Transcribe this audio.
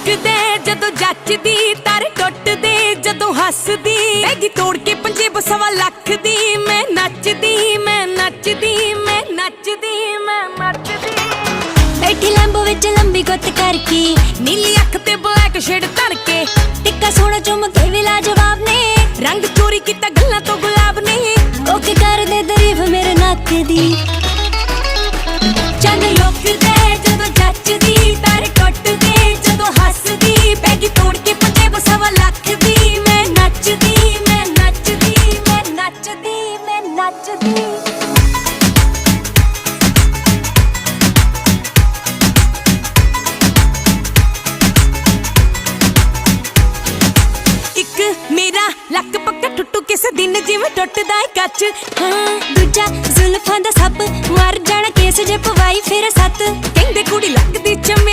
ਲੋਕਦੇ ਜਦੋਂ ਜੱਚਦੀ, ਤਰ ਟੁੱਟਦੇ ਜਦੋਂ ਹੱਸਦੀ। ਬੈਗੀ ਤੋੜ ਕੇ ਪੰਜੇ ਬਸਵਾ ਲੱਖ ਦੀ ਮੈਂ ਨੱਚਦੀ ਮੈਂ ਨੱਚਦੀ ਮੈਂ ਨੱਚਦੀ ਮੈਂ ਨੱਚਦੀ ਬੈਠੀ ਲੈਂਬੋ ਵਿੱਚ ਲੰਬੀ ਗੁੱਤ ਕਰਕੇ, ਨੀਲੀ ਅੱਖ ਤੇ ਬਲੈਕ ਸ਼ੇਡ ਧਰ ਕੇ, ਟਿੱਕਾ ਸੋਹਣਾ ਚੁੰਮ ਵੀ ਲਾਜਵਾਬ ਨੇ। ਰੰਗ ਚੋਰੀ ਕੀਤਾ ਗੱਲਾਂ ਤੋਂ ਗੁਲਾਬ ਨੇ। ਓਕੇ ਕਰ ਦੇ ਤਾਰੀਫ ਮੇਰੇ ਨੱਕ ਦੀ। ਨੱਚਦੀ। ਇੱਕ ਮੇਰਾ ਲੱਕ ਪੱਕਾ ਟੁੱਟੂ, ਕਿਸੇ ਦਿਨ ਜਿਵੇਂ ਟੁੱਟਦਾ ਏ ਕੱਚ। ਹਾਂ, ਦੂਜਾ ਜ਼ੁਲਫਾਂ ਦਾ ਸੱਪ, ਮਰ ਜਾਣਾ ਕੇਸ ਜੇ ਪਵਾਈ ਫਿਰ ਸੱਤ। ਕਹਿੰਦੇ ਕੁੜੀ ਲੱਗਦੀ ਚਮੇਲੀ